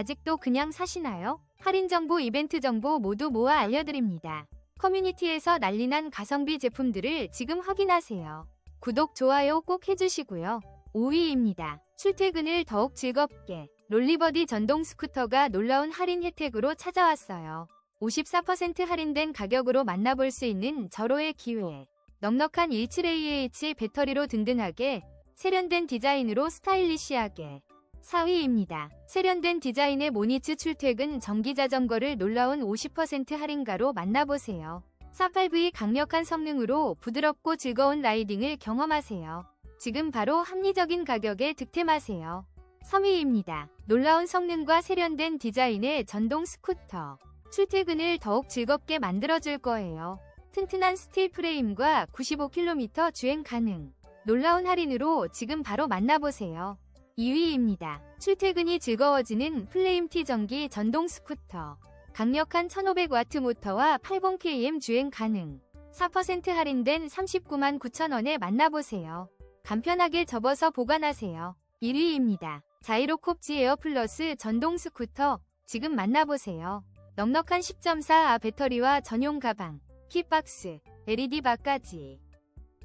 아직도 그냥 사시나요? 할인 정보, 이벤트 정보 모두 모아 알려드립니다. 커뮤니티에서 난리난 가성비 제품들을 지금 확인하세요. 구독, 좋아요 꼭 해주시고요. 5위입니다. 출퇴근을 더욱 즐겁게 롤리버디 전동 스쿠터가 놀라운 할인 혜택으로 찾아왔어요. 54% 할인된 가격으로 만나볼 수 있는 절호의 기회. 넉넉한 17AH 배터리로 든든하게 세련된 디자인으로 스타일리시하게 4위입니다. 세련된 디자인의 모니츠 출퇴근 전기자전거를 놀라운 50% 할인가로 만나보세요. 48V 강력한 성능으로 부드럽고 즐거운 라이딩을 경험하세요. 지금 바로 합리적인 가격에 득템하세요. 3위입니다. 놀라운 성능과 세련된 디자인의 전동 스쿠터. 출퇴근을 더욱 즐겁게 만들어줄 거예요. 튼튼한 스틸 프레임과 95km 주행 가능. 놀라운 할인으로 지금 바로 만나보세요. 2위입니다. 출퇴근이 즐거워지는 플레임티 전기 전동 스쿠터. 강력한 1500W 모터와 80km 주행 가능. 4% 할인된 39만 9천원에 만나보세요. 간편하게 접어서 보관하세요. 1위입니다. 자이로콥지 에어 플러스 전동 스쿠터. 지금 만나보세요. 넉넉한 10.4아 배터리와 전용 가방, 킥박스, LED 바까지.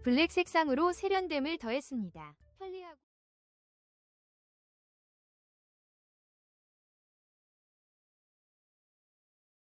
블랙 색상으로 세련됨을 더했습니다. 편리하고